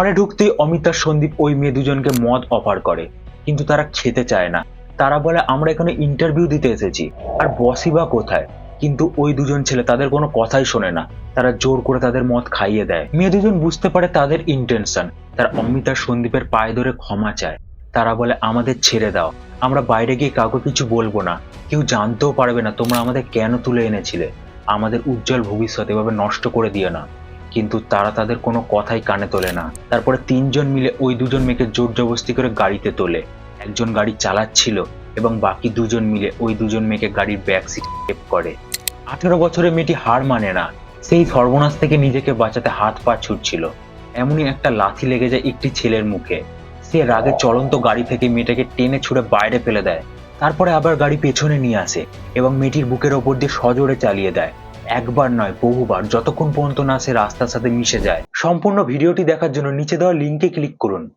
ঘরে ঢুকতেই অমিতার সন্দীপ ওই মেয়ে দুজনকে মদ অফার করে, কিন্তু তারা খেতে চায় না। তারা বলে, আমরা এখানে ইন্টারভিউ দিতে এসেছি, আর বসই বা কোথায়? কিন্তু ওই দুজন ছেলে তাদের কোনো কথাই শোনে না। তারা জোর করে তাদের মদ খাইয়ে দেয়। মেয়ে দুজন বুঝতে পারে তাদের ইন্টেনশন তারা অমিতার সন্দীপের পায়ে ধরে ক্ষমা চায়। তারা বলে, আমাদের ছেড়ে দাও। আমরা বাইরে গিয়ে কাউকে কিছু বলব না। কেউ জানতেও পারবে না তোমরা আমাদের কেন তুলে এনেছিলে। আমাদের উজ্জ্বল ভবিষ্যৎ এভাবে নষ্ট করে দিও না। কিন্তু তারা তাদের কোনো কথাই কানে তোলে না। তারপরে তিনজন মিলে ওই দুজন মেয়েকে জোর জবস্তি করে গাড়িতে তোলে। একজন গাড়ি চালাচ্ছিল এবং বাকি দুজন মিলে ওই দুজন মেয়েকে গাড়ির ব্যাক সিট করে। আঠেরো বছরের মেয়েটি হার মানে না। সেই সর্বনাশ থেকে নিজেকে বাঁচাতে হাত পা ছুটছিল। এমনই একটা লাথি লেগে যায় একটি ছেলের মুখে। সে রাগে চলন্ত গাড়ি থেকে মেয়েটাকে টেনে ছুড়ে বাইরে ফেলে দেয়। তারপরে আবার গাড়ি পেছনে নিয়ে আসে এবং মেয়েটির বুকের ওপর দিয়ে সজোরে চালিয়ে দেয়। একবার নয়, বহুবার, যতক্ষণ পর্যন্ত না সে রাস্তার সাথে মিশে যায়। সম্পূর্ণ ভিডিওটি দেখার জন্য নিচে দেওয়া লিঙ্কে ক্লিক করুন।